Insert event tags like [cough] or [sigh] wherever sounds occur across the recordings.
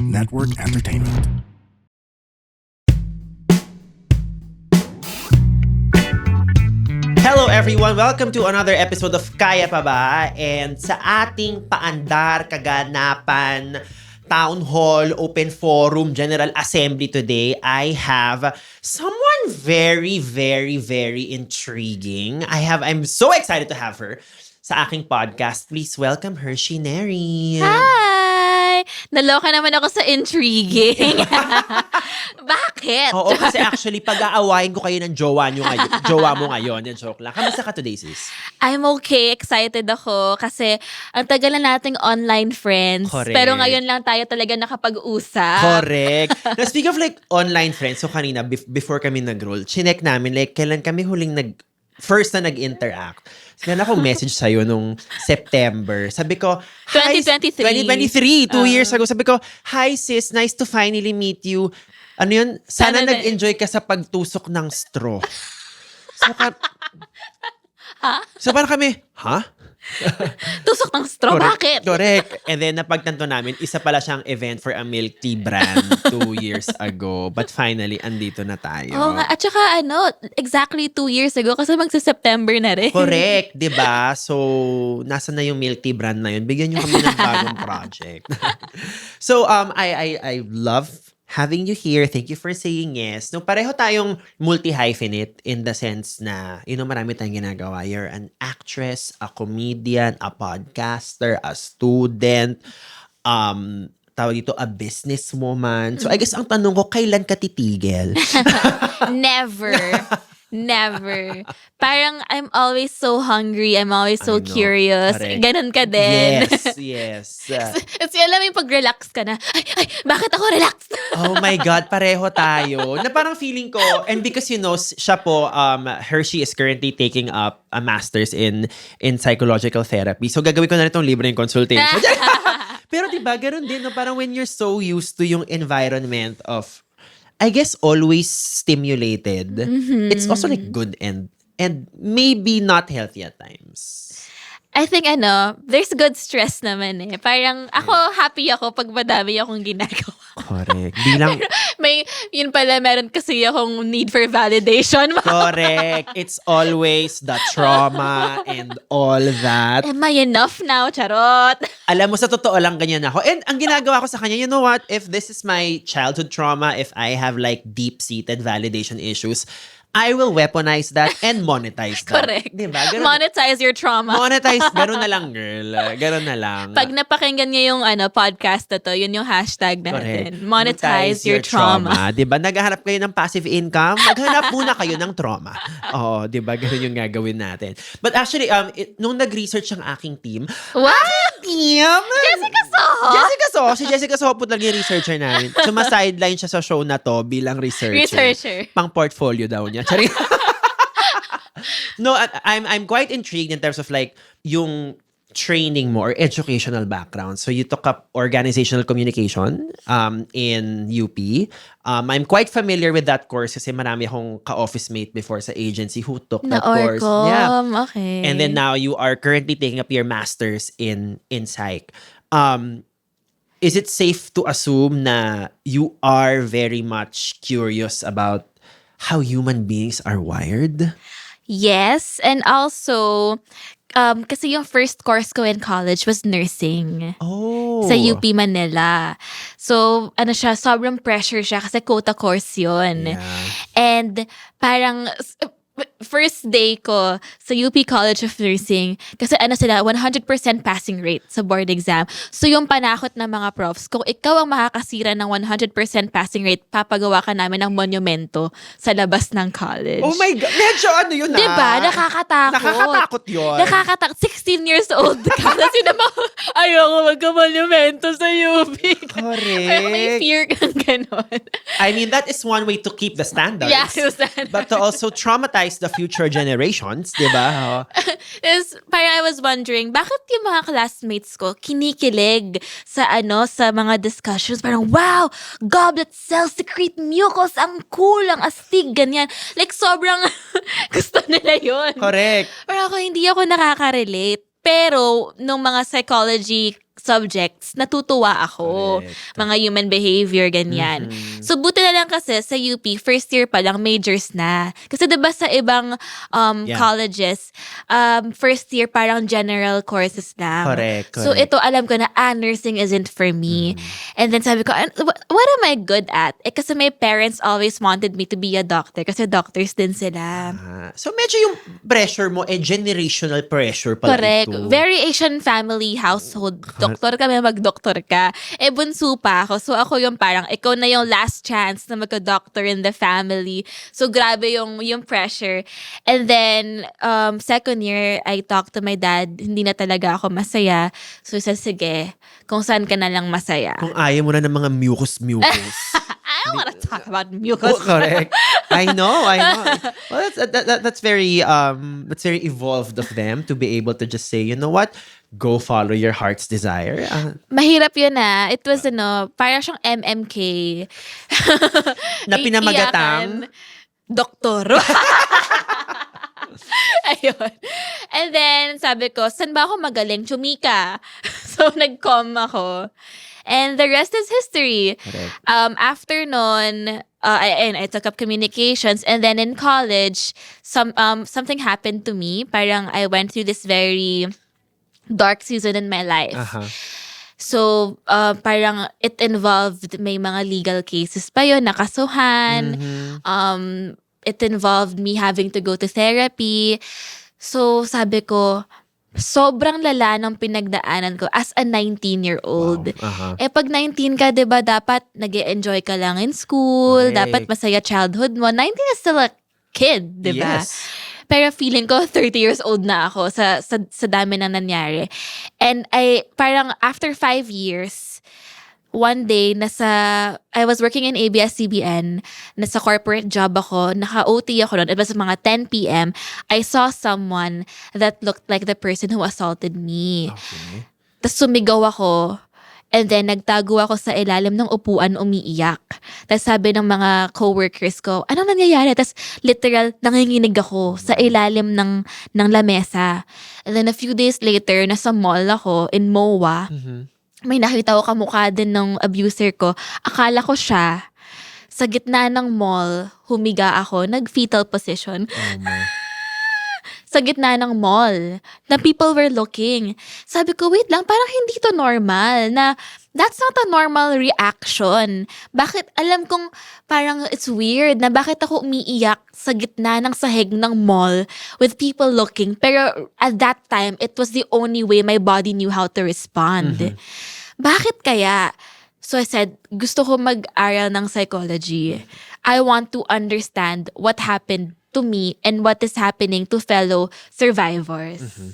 Network Entertainment. Hello everyone! Welcome to another episode of Kaya Pa Ba? And sa ating paandar, kaganapan, town hall, open forum, general assembly today, I have someone very, very, very intriguing. I have, I'm so excited to have her sa aking podcast. Please welcome her, Shineri. Hi! Naloka naman ako sa intriguing. [laughs] Bakit? Oo, kasi actually, pag-aawayin ko kayo ng jowa, nyo ngayon, jowa mo ngayon. Yan, joke lang. Kamusta ka today, sis? I'm okay. Excited ako kasi ang tagal na nating online friends. Correct. Pero ngayon lang tayo talaga nakapag-usap. Correct. [laughs] Now, speak of like online friends, so kanina, bef- before kami nag-roll, chinek namin, like, kailan kami huling nag, first na nag-interact. So, meron akong message sa'yo nung September. Sabi ko, "Hi, 2023. 2023, two Ah. years ago. Sabi ko, hi sis, nice to finally meet you. Ano yun? Sana, Sana na- nag-enjoy ka sa pagtusok ng straw. So, ka- Ha? so parang kami, ha? [laughs] Tusok ng straw. Bakit? Correct. And then napagtanto namin, isa pala siyang event for a milk tea brand two [laughs] years ago. But finally, andito na tayo. Oo nga. At saka ano, exactly two years ago kasi magsa-September na rin. Correct, 'di ba? So, nasa na yung milk tea brand na yun? Bigyan niyo kami ng bagong [laughs] project. so, um I I I love having you here. Thank you for saying yes. No, pareho tayong multi-hyphenate in the sense na, you know, marami tayong ginagawa. You're an actress, a comedian, a podcaster, a student, um, tawag dito, a businesswoman. So, I guess ang tanong ko, kailan ka titigil? [laughs] Never. [laughs] Never. Parang I'm always so hungry. I'm always so curious. Correct. Ganon ka din. yes, [laughs] yes. [laughs] Kasi alam mo yung pag-relax ka na, ay, ay, bakit ako relax? [laughs] Oh my God, pareho tayo. Na parang feeling ko, and because you know, siya po, um, Hershey is currently taking up a master's in in psychological therapy. So gagawin ko na rin itong libreng consultation. Pero di ba, ganun din, no? parang when you're so used to yung environment of, I guess, always stimulated, it's also like good and and maybe not healthy at times. I think ano, there's good stress naman eh. Parang ako, happy ako pag madami akong ginagawa. [laughs] Correct. Bilang, May, yun pala, meron kasi akong need for validation. [laughs] correct. It's always the trauma and all that. Am I enough now? Charot. Alam mo, sa totoo lang, ganyan ako. And ang ginagawa ko sa kanya, you know what? If this is my childhood trauma, if I have like deep-seated validation issues, I will weaponize that and [laughs] monetize that. Correct. Diba? Ganun, Monetize your trauma. monetize. [laughs] Ganun na lang, girl. Ganun na lang. Pag napakinggan niya yung ano, podcast na to, yun yung hashtag Correct. natin. Monetize, your, trauma. Di ba? Naghahanap kayo ng passive income? Maghanap muna kayo ng trauma. Oo, di ba? Ganun yung gagawin natin. But actually, um, it, nung nag-research ang aking team, What? team! Jessica Soho? Jessica Soho. Si Jessica Soho po talaga yung researcher namin. Suma-sideline siya sa show na to bilang researcher. Researcher. Pang portfolio daw niya. Charing. no, I'm I'm quite intrigued in terms of like yung training mo or educational background. So you took up organizational communication um, in UP. Um, I'm quite familiar with that course kasi marami akong ka-office mate before sa agency who took Na that course. Yeah. Orcom. Okay. And then now you are currently taking up your masters in in psych. Um is it safe to assume na you are very much curious about how human beings are wired? Yes, and also, um, kasi yung first course ko in college was nursing. Oh. Sa UP Manila. So, ano siya, sobrang pressure siya kasi quota course yun. Yeah. And parang, first day ko sa UP College of Nursing, kasi ano sila, 100% passing rate sa board exam. So yung panakot ng mga profs, kung ikaw ang makakasira ng 100% passing rate, papagawa ka namin ng monumento sa labas ng college. Oh my God. Medyo ano yun ah. Diba? Nakakatakot. Nakakatakot yun. Nakakatakot. 16 years old ka. Ayoko magka-monumento sa UP. Correct. Pero may fear kang ganon. I mean, that is one way to keep the standards. Yeah, yung standards. But to also traumatize the future generations, di ba? [laughs] Oh. is parang I was wondering, bakit yung mga classmates ko kinikilig sa ano, sa mga discussions? Parang, wow, goblet cells secrete mucus, ang cool, ang astig, ganyan. Like, sobrang [laughs] gusto nila yun. Correct. Pero ako, hindi ako nakaka-relate. Pero, nung mga psychology subjects, natutuwa ako. Correct. Mga human behavior, ganyan. Mhm. So, buti lang kasi sa UP, first year pa lang, majors na. Kasi ba sa ibang um, Yeah. colleges, um, first year parang general courses lang. Correct, So, correct. ito, alam ko na, ah, nursing isn't for me. And then sabi ko, "An- wh- what am I good at? Eh, kasi my parents always wanted me to be a doctor kasi doctors din sila. Ah, so medyo yung pressure mo, eh, generational pressure pala Correct. ito. Very Asian family household. Doktor kami, mag-doktor ka. Eh, bunso pa ako. So, ako yung parang, ikaw na yung last chance na magka-doctor in the family. So, grabe yung, yung pressure. And then, um, second year, I talked to my dad. Hindi na talaga ako masaya. So, sa sige, kung saan ka na lang masaya. Kung ayaw mo na ng mga mucus-mucus. I don't want to talk about [laughs] Oh, mucus. correct. I know, I know. [laughs] Well, that's that, that, that's very um that's very evolved of them to be able to just say, you know what, go follow your heart's desire. Ah, Mahirap yun ah. It was ano, parang siyang MMK. Na [laughs] pinamagatang? Doktor. Ayun. And then, sabi ko, saan ba ako magaling? Chumika. so, nag-com ako. And the rest is history. Correct. Um, after nun, uh, I, and I took up communications. And then in college, some um, something happened to me. Parang I went through this very dark season in my life. aha. So, uh, parang it involved may mga legal cases pa yun, nakasuhan. Mhm. Um, it involved me having to go to therapy. So, sabi ko, sobrang lala ng pinagdaanan ko as a 19-year-old. Wow. Aha. Eh, pag 19 ka, di ba, dapat nag enjoy ka lang in school, Correct. dapat masaya childhood mo. 19 is still a kid, di ba? Yes. Pero feeling ko 30 years old na ako sa sa, sa dami na nangyari. And I parang after five years, one day nasa I was working in ABS-CBN, nasa corporate job ako, naka-OT ako noon. It was mga 10 p.m. I saw someone that looked like the person who assaulted me. Okay. Tapos sumigaw ako. And then, nagtago ako sa ilalim ng upuan, umiiyak. Tapos sabi ng mga coworkers ko, anong nangyayari? Tapos literal, nanginginig ako sa ilalim ng, ng lamesa. And then a few days later, nasa mall ako in MOA. Mhm. May nakita ko kamukha din ng abuser ko. Akala ko siya. Sa gitna ng mall, humiga ako, nag-fetal position Oh. Sa gitna ng mall na people were looking. Sabi ko, wait lang, parang hindi to normal na that's not a normal reaction. Bakit alam kong parang it's weird na bakit ako umiiyak sa gitna ng sahig ng mall with people looking. Pero at that time, it was the only way my body knew how to respond. Bakit kaya? So I said, gusto ko mag-aral ng psychology. I want to understand what happened to me and what is happening to fellow survivors. Mm-hmm.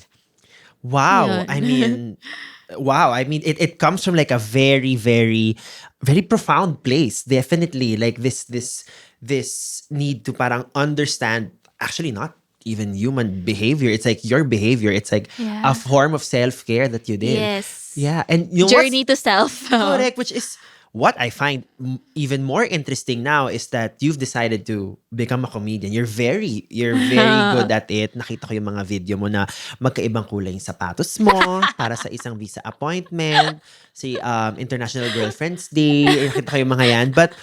Wow. Yun. I mean, [laughs] wow. I mean, it, it comes from like a very, very, very profound place. Definitely. Like this, this, this need to parang understand, actually not even human behavior. It's like your behavior. It's like Yeah. a form of self-care that you did. Yes. Yeah. And you know Journey to self. Correct, which is what I find even more interesting now is that you've decided to become a comedian. You're very, you're very [laughs] good at it. Nakita ko yung mga video mo na magkaibang kulay yung sapatos mo [laughs] para sa isang visa appointment, si um, International Girlfriends Day. Nakita ko yung mga yan. But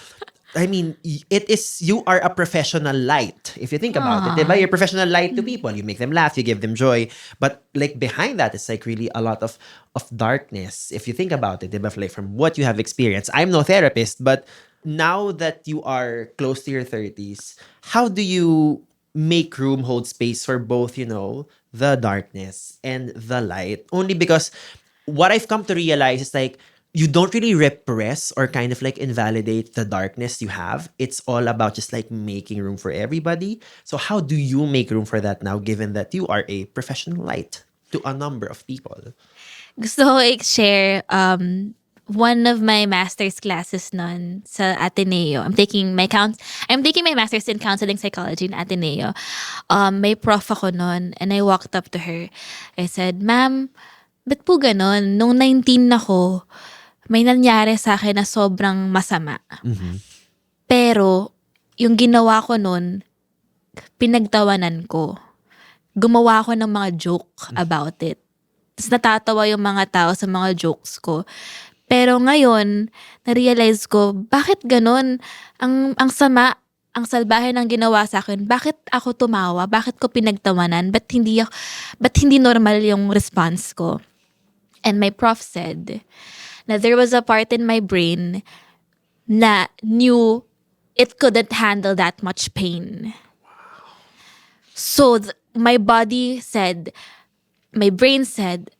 I mean, it is, you are a professional light. If you think about Aw. it, ah. diba? You're a professional light to people. You make them laugh, you give them joy. But like behind that, it's like really a lot of of darkness. If you think about it, diba? Like from what you have experienced. I'm no therapist, but now that you are close to your 30s, how do you make room, hold space for both, you know, the darkness and the light? Only because what I've come to realize is like you don't really repress or kind of like invalidate the darkness you have. It's all about just like making room for everybody. So how do you make room for that now given that you are a professional light to a number of people? Gusto ko i-share um, one of my master's classes nun sa Ateneo. I'm taking my count I'm taking my master's in counseling psychology in Ateneo. Um, may prof ako nun and I walked up to her. I said, Ma'am, ba't po ganon? Nung 19 ako, may nangyari sa akin na sobrang masama. Pero, yung ginawa ko nun, pinagtawanan ko. Gumawa ako ng mga joke about it. Tapos natatawa yung mga tao sa mga jokes ko. Pero ngayon, na-realize ko, bakit ganun? Ang, ang sama, ang salbahe ng ginawa sa akin, bakit ako tumawa? Bakit ko pinagtawanan? Ba't hindi, ako, ba't hindi normal yung response ko? And my prof said na there was a part in my brain na knew it couldn't handle that much pain. So th- my body said, my brain said,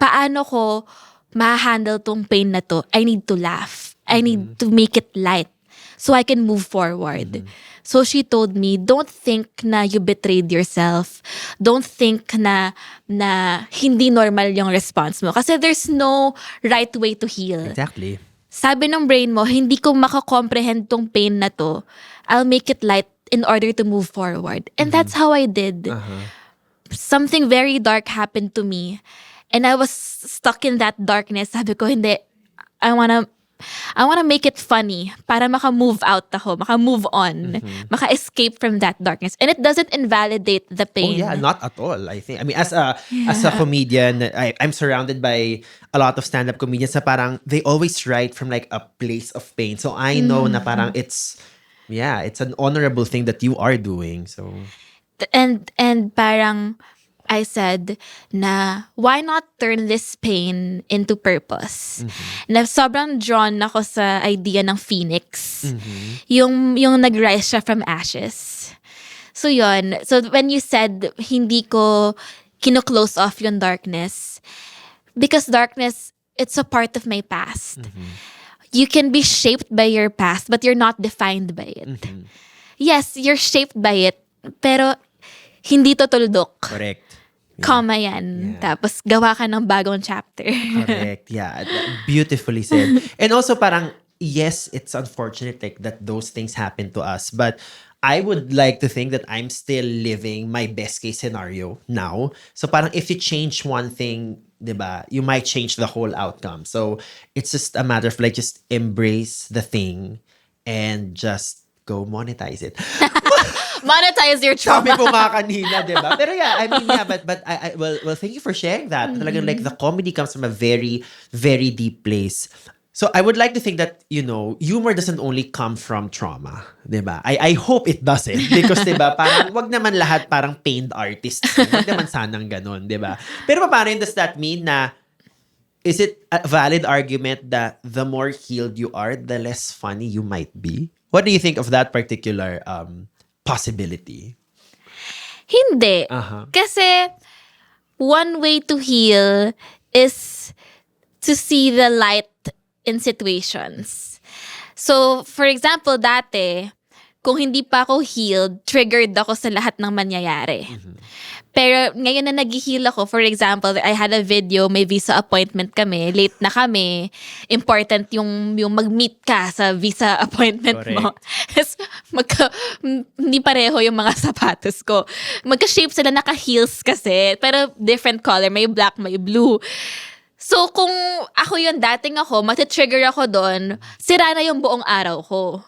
paano ko ma-handle tong pain na to? I need to laugh. I need to make it light so I can move forward. So she told me, don't think na you betrayed yourself. Don't think na na hindi normal yung response mo. Kasi there's no right way to heal. Exactly. Sabi ng brain mo, hindi ko makakomprehend tong pain na to. I'll make it light in order to move forward. And that's how I did. Something very dark happened to me. And I was stuck in that darkness. Sabi ko, hindi. I wanna I wanna make it funny para maka-move out ako, maka-move on, maka-escape from that darkness. And it doesn't invalidate the Oh pain. yeah, not at all. I think. I mean, as a as a comedian, I, I'm surrounded by a lot of stand-up comedians. Na parang they always write from like a place of pain. So I know na parang it's yeah, it's an honorable thing that you are doing. So and and parang I said na why not turn this pain into purpose? Na sobrang drawn ako sa idea ng phoenix. Yung yung nag-rise siya from ashes. So yon. So when you said hindi ko kino-close off yung darkness because darkness it's a part of my past. You can be shaped by your past but you're not defined by it. Yes, you're shaped by it pero hindi to tuldok. correct. Comma yan. Tapos gawa ka ng bagong chapter. Correct. [laughs] Yeah. Beautifully said. And also parang yes, it's unfortunate like that those things happen to us, but I would like to think that I'm still living my best case scenario now. So parang if you change one thing, 'di ba, you might change the whole outcome. So it's just a matter of like just embrace the thing and just go monetize it. [laughs] Monetize your Sabi trauma. ko nga kanina, di ba? Pero yeah, I mean, yeah, but, but I, I, well, well, thank you for sharing that. Talagang like the comedy comes from a very, very deep place. So I would like to think that, you know, humor doesn't only come from trauma, di ba? I, I hope it doesn't. [laughs] Because, di ba, parang wag naman lahat parang pained artists. Wag naman sanang ganun, di ba? Pero paano does that mean na is it a valid argument that the more healed you are, the less funny you might be? What do you think of that particular um, possibility? Hindi. Aha. Kasi one way to heal is to see the light in situations. So, for example, dati, kung hindi pa ako healed, triggered ako sa lahat ng mangyayari. Pero ngayon na nag-heal ako, for example, I had a video, may visa appointment kami, late na kami, important yung, yung mag-meet ka sa visa [laughs] appointment mo. Tapos, [laughs] magka, hindi pareho yung mga [laughs] sapatos ko. Magka-shape sila, naka-heels kasi, pero different color, may black, may blue. So, kung ako yung dating ako, matitrigger ako doon, sira na yung buong araw ko.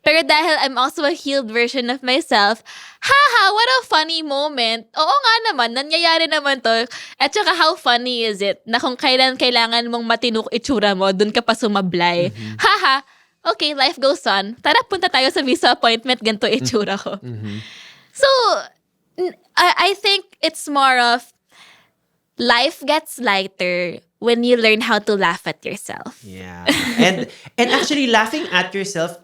Pero dahil I'm also a healed version of myself, haha, what a funny moment. Oo nga naman, nangyayari naman to. At saka how funny is it na kung kailan kailangan mong matinok itsura mo, dun ka pa sumablay. Haha, okay, life goes on. Tara, punta tayo sa visa appointment, ganito itsura ko. So, n- I, I think it's more of life gets lighter when you learn how to laugh at yourself. Yeah. And and actually laughing at yourself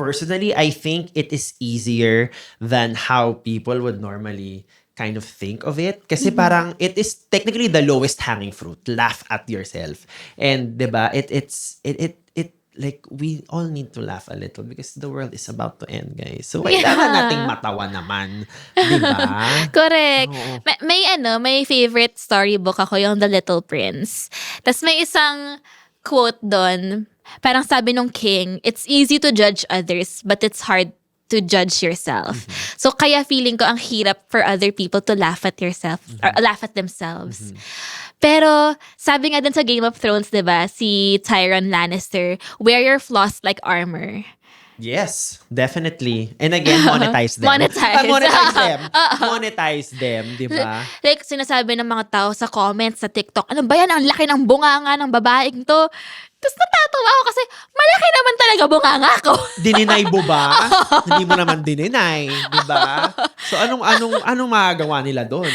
personally, I think it is easier than how people would normally kind of think of it. Kasi parang it is technically the lowest hanging fruit. Laugh at yourself. And 'di ba? It it's it it it like we all need to laugh a little because the world is about to end, guys. So kailangan Yeah. nating matawa naman, 'di ba? [laughs] Correct. Oo. May, may ano, may favorite storybook ako, yung The Little Prince. Tapos may isang quote doon, parang sabi nung king, it's easy to judge others, but it's hard to judge yourself. So kaya feeling ko ang hirap for other people to laugh at yourself, or laugh at themselves. Pero sabi nga din sa Game of Thrones, 'di ba, si Tyrion Lannister, wear your flaws like armor. Yes, definitely. And again, [laughs] monetize them. Monetize. [laughs] Ah, monetize them. Oo. [laughs] monetize them, di ba? Like, sinasabi ng mga tao sa comments sa TikTok, ano ba yan? Ang laki ng bunganga ng babaeng to. Tapos natatawa ako kasi malaki naman talaga bunganga ko. [laughs] Dininay mo ba? [laughs] Hindi mo naman dininay, di ba? So anong anong anong magagawa nila doon?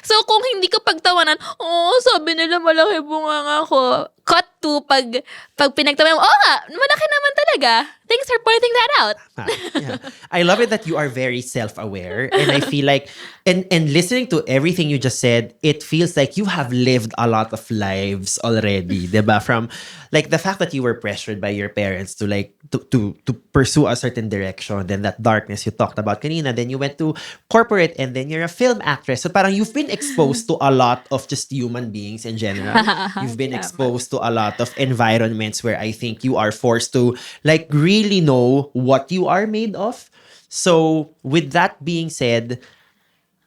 so, kung hindi ko pagtawanan, oh, sabi nila malaki bunganga ko. Cut to pag, pag pinagtawanan mo, oh nga, malaki naman talaga. Thanks for pointing that out. Ah, yeah. I love it that you are very self-aware and I feel like and and listening to everything you just said, it feels like you have lived a lot of lives already, 'di ba? From like the fact that you were pressured by your parents to like to to to pursue a certain direction, then that darkness you talked about kanina, then you went to corporate and then you're a film actress. So parang you've been exposed to a lot of just human beings in general. [laughs] You've been Tama. exposed to a lot of environments where I think you are forced to like really know what you are made of. So, with that being said,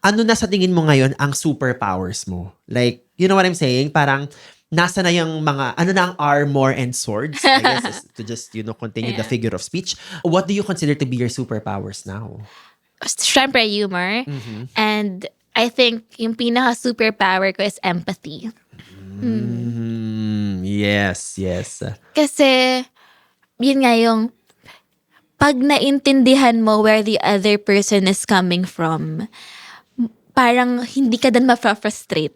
ano na sa tingin mo ngayon ang superpowers mo? Like, you know what I'm saying? Parang nasa na yung mga, ano na ang armor and swords? I guess [laughs] to just, you know, continue the Yeah. figure of speech. What do you consider to be your superpowers now? Siyempre, humor. Mm-hmm. And I think yung pinaka superpower ko is empathy. Mm, yes, yes. Kasi, yun nga yung, pag naintindihan mo where the other person is coming from, parang hindi ka din ma-frustrate.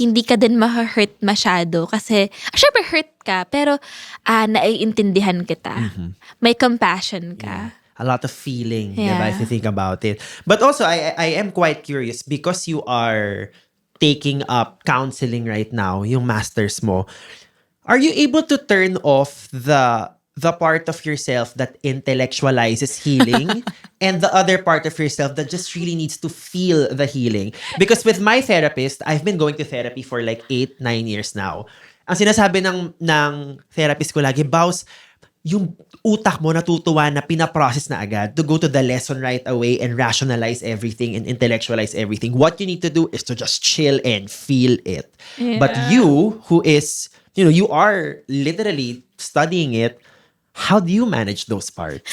hindi ka din ma-hurt masyado. Kasi, ah, syempre hurt ka, pero ah, naiintindihan kita. May compassion ka. a lot of feeling, diba, Yeah. if you think about it. But also, I, I am quite curious because you are taking up counseling right now, yung masters mo. Are you able to turn off the the part of yourself that intellectualizes healing [laughs] and the other part of yourself that just really needs to feel the healing? Because with my therapist, I've been going to therapy for like eight, nine years now. Ang sinasabi ng, ng therapist ko lagi, Baus, yung utak mo natutuwa na pinaprocess na agad to go to the lesson right away and rationalize everything and intellectualize everything. What you need to do is to just chill and feel it. But Yeah. you, who is, you know, you are literally studying it, how do you manage those parts?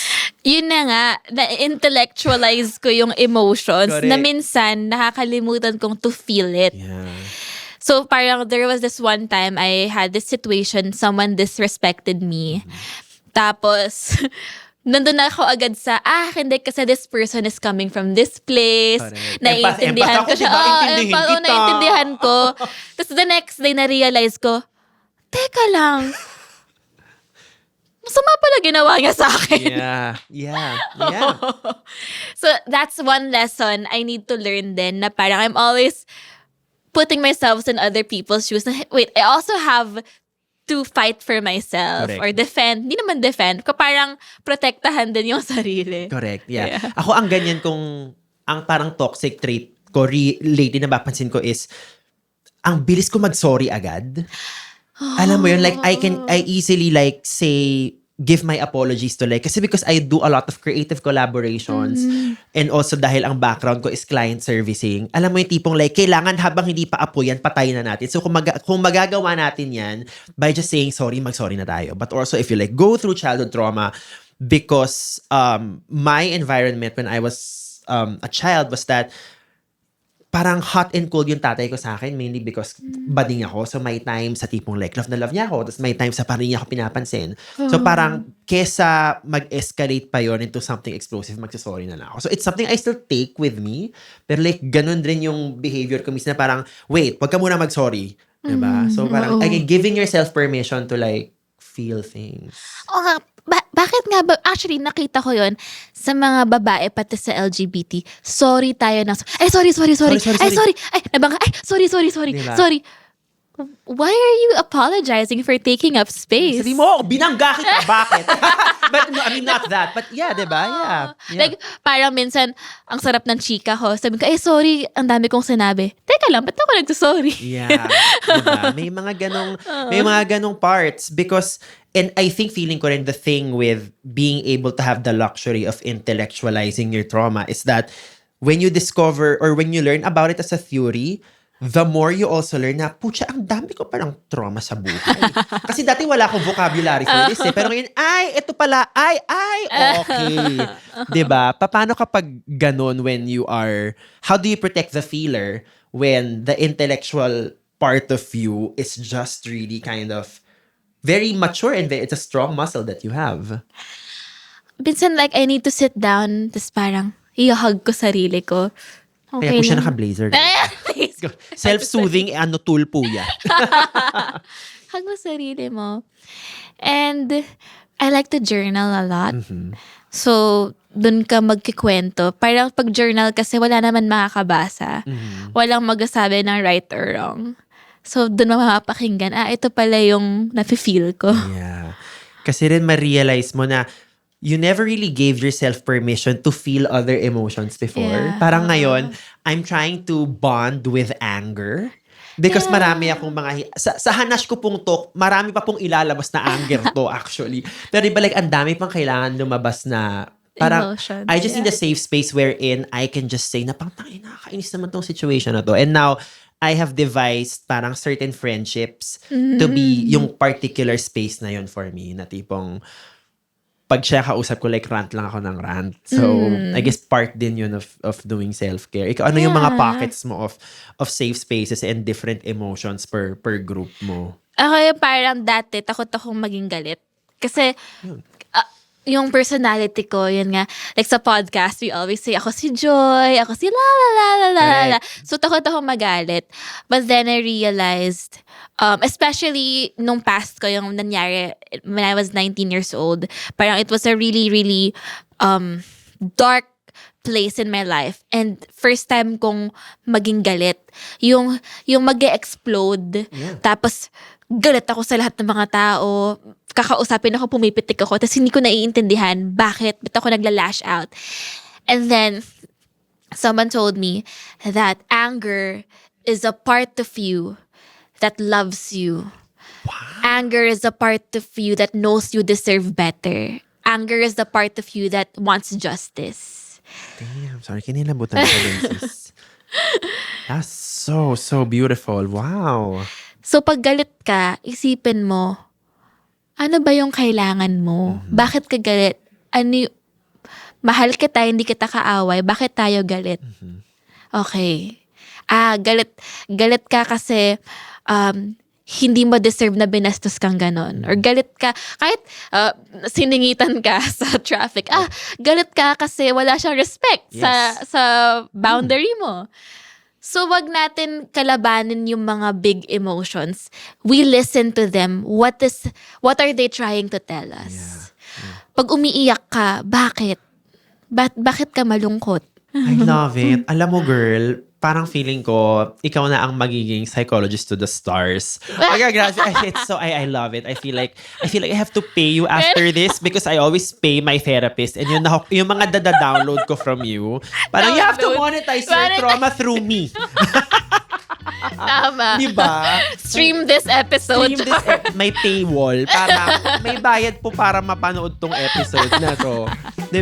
Yun na nga, na-intellectualize ko yung emotions Correct. na minsan nakakalimutan kong to feel it. Yeah. So parang there was this one time I had this situation, someone disrespected me. Tapos, [laughs] nandun na ako agad sa, ah, hindi kasi this person is coming from this place. Correct. Naiintindihan Empath- ko empath ako, siya. diba? Intindihin empath- naiintindihan ko. [laughs] Tapos the next day, na-realize ko, teka lang, masama pala ginawa niya sa akin. Yeah. Yeah. Yeah. [laughs] So that's one lesson I need to learn then na parang I'm always putting myself in other people's shoes. Na, wait, I also have to fight for myself Correct. or defend. Hindi naman defend. Ko parang protektahan din yung sarili. Correct. Yeah. Yeah. Ako ang ganyan kung ang parang toxic trait ko re- lately na napapansin ko is ang bilis ko mag-sorry agad. Alam mo yun, like I can [gasps] I easily like say give my apologies to like kasi because I do a lot of creative collaborations and also dahil ang background ko is client servicing alam mo yung tipong like kailangan habang hindi pa apo yan patayin na natin. So kung, mag- kung magagawa natin yan by just saying sorry mag-sorry na tayo. But also if you like go through childhood trauma because um my environment when I was um a child was that parang hot and cold yung tatay ko sa akin mainly because bading ako. So may time sa tipong like love na love niya ako. Tapos may time sa parang niya ako pinapansin. So parang kesa mag-escalate pa yon into something explosive, magsasorry na lang ako. So it's something I still take with me. Pero like ganun rin yung behavior ko minsan na parang wait, wag ka muna mag-sorry. Diba? So parang again, giving yourself permission to like feel things. O nga, ba- bakit nga ba? Actually, nakita ko yon sa mga babae pati sa LGBT. Sorry tayo na. Ay, sorry, sorry, sorry. Sorry, sorry, Ay, sorry. sorry. Ay, nabangga. Ay, sorry, sorry, sorry. Diba? Sorry. Why are you apologizing for taking up space? Sabi mo, binangga kita, [laughs] bakit? [laughs] but no, I mean, not that. But yeah, diba? Yeah. yeah. Like, parang minsan, ang sarap ng chika ko. Sabi ko, eh, sorry, ang dami kong sinabi. Teka lang, ba't ako nagsasorry? Yeah. diba? [laughs] May mga ganong, may mga ganong parts because, and I think feeling ko rin the thing with being able to have the luxury of intellectualizing your trauma is that when you discover or when you learn about it as a theory, the more you also learn na, pucha, ang dami ko parang trauma sa buhay. [laughs] Kasi dati wala akong vocabulary for this eh. Pero ngayon, ay, ito pala, ay, ay, [laughs] okay. 'Di ba? Paano kapag ganun when you are, how do you protect the feeler when the intellectual part of you is just really kind of very mature and it's a strong muscle that you have. Minsan like I need to sit down, tapos parang i-hug ko sarili ko. Kaya Okay po siya naka-blazer. [laughs] Self-soothing, ano, tool po yan. [laughs] hug mo sarili mo. And I like to journal a lot. Mm-hmm. So, dun ka magkikwento. Parang pag journal kasi wala naman makakabasa. Mm-hmm. Walang magsasabi ng right or wrong. So, dun mapapakinggan, ah, ito pala yung nafe-feel ko. Yeah. Kasi rin ma-realize mo na you never really gave yourself permission to feel other emotions before. Yeah. Parang ngayon, I'm trying to bond with anger. Because Yeah. marami akong mga... Sa, sa hanash ko pong to, marami pa pong ilalabas na anger to [laughs] actually. Pero iba like, ang dami pang kailangan lumabas na... Parang, Emotions, I just need yeah. a safe space wherein I can just say na pang tangin, nakakainis naman tong situation na to. And now, I have devised parang certain friendships to be Mm. yung particular space na yun for me na tipong pag siya kausap ko, like rant lang ako ng rant. So, I guess part din yun of, of doing self-care. Ikaw, ano yung mga Yeah. pockets mo of of safe spaces and different emotions per per group mo? Ako yung parang dati, takot akong maging galit. Kasi, ah, yung personality ko, yun nga, like sa podcast, we always say, ako si Joy, ako si la la la la la la la. So, takot ako magalit. But then I realized, um, especially nung past ko, yung nangyari when I was 19 years old, parang it was a really, really um, dark place in my life. And first time kong maging galit. Yung, yung mag explode Yeah. Tapos, galit ako sa lahat ng mga tao. Kakausapin ako, pumipitik ako. Tapos hindi ko naiintindihan bakit. Ba't ako nagla-lash out. And then, someone told me that anger is a part of you that loves you. Anger is a part of you that knows you deserve better. Anger is the part of you that wants justice. Damn, sorry, kinilabutan ko din, sis. [laughs] That's so, so beautiful. Wow. So pag galit ka, isipin mo, ano ba yung kailangan mo? Bakit ka galit? Ano mahal kita, hindi kita kaaway, bakit tayo galit? Okay. Ah, galit, galit ka kasi um, hindi mo deserve na binastos kang ganon. Or galit ka, kahit uh, siningitan ka [laughs] sa traffic. Ah, galit ka kasi wala siyang respect sa Yes. sa boundary mo. So wag natin kalabanin yung mga big emotions. We listen to them. What is what are they trying to tell us? Pag umiiyak ka, bakit? Ba- bakit ka malungkot? I love it. Alam mo, girl, parang feeling ko, ikaw na ang magiging psychologist to the stars. Oh my God, grabe. It's so, I, I love it. I feel like, I feel like I have to pay you after this because I always pay my therapist and yun, na- yung mga dada-download ko from you, parang you have to Download. monetize your trauma through me. [laughs] Tama. Di ba? Stream this episode. Stream this ep- may paywall para may bayad po para mapanood tong episode na to. 'Di